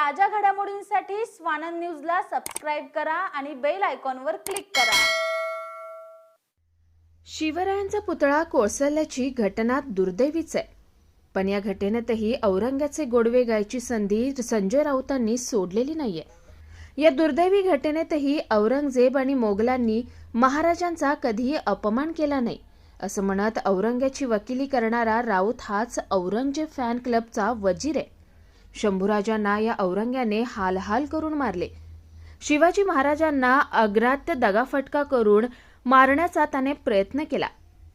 ताज्या घडामोडींसाठी स्वानंद न्यूजला सबस्क्राईब करा आणि बेल आयकॉनवर क्लिक करा. शिवरायांचा पुतळा कोसळल्याची घटना दुर्दैवीच आहे. पण या घटनेतही औरंगाचे गोडवे गायची संधी संजय राऊतांनी सोडलेली नाहीये. या दुर्दैवी घटनेतही औरंगजेब आणि मोगलांनी महाराजांचा कधीही अपमान केला नाही असं म्हणत औरंग्याची वकिली करणारा राऊत हाच औरंगजेब फॅन क्लबचा वजीर आहे. शंभूराजांना या औरंग्याने हालहाल करून मारले. शिवाजी महाराजांना अग्रात्य दगाफटका करून मारण्याचा त्याने प्रयत्न केला.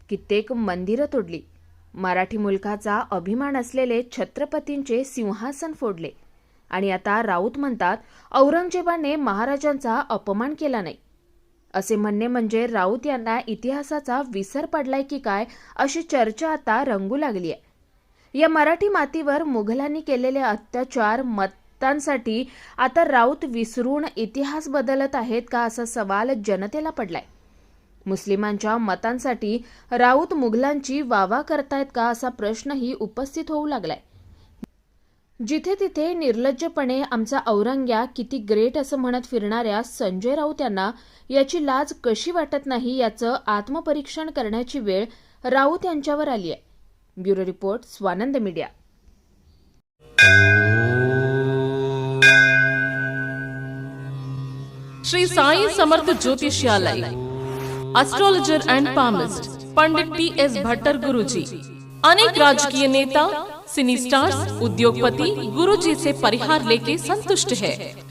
कित्येक मंदिरं तोडली. मराठी मुलकाचा अभिमान असलेले छत्रपतींचे सिंहासन फोडले. आणि आता राऊत म्हणतात औरंगजेबाने महाराजांचा अपमान केला नाही. असे म्हणणे म्हणजे राऊत यांना इतिहासाचा विसर पडलाय की काय अशी चर्चा आता रंगू लागली आहे या मराठी मातीवर मुघलांनी केलेले अत्याचार मतांसाठी आता राऊत विसरून इतिहास बदलत आहेत का असा सवाल जनतेला पडलाय. मुस्लिमांच्या मतांसाठी राऊत मुघलांची वावा करतायत का असा प्रश्नही उपस्थित होऊ लागलाय. जिथे तिथे निर्लज्जपणे आमचा औरंग्या किती ग्रेट असं म्हणत फिरणाऱ्या संजय राऊत यांना याची लाज कशी वाटत नाही याचं आत्मपरीक्षण करण्याची वेळ राऊत यांच्यावर आली आहे bureau report, Swanand media. Shri Sai Samarth Jyotishalay astrologer and palmist Pandit T S Bhattar Guruji, अनेक राजकीय नेता सिनी स्टार्स उद्योगपति, गुरुजी से परिहार लेके संतुष्ट है।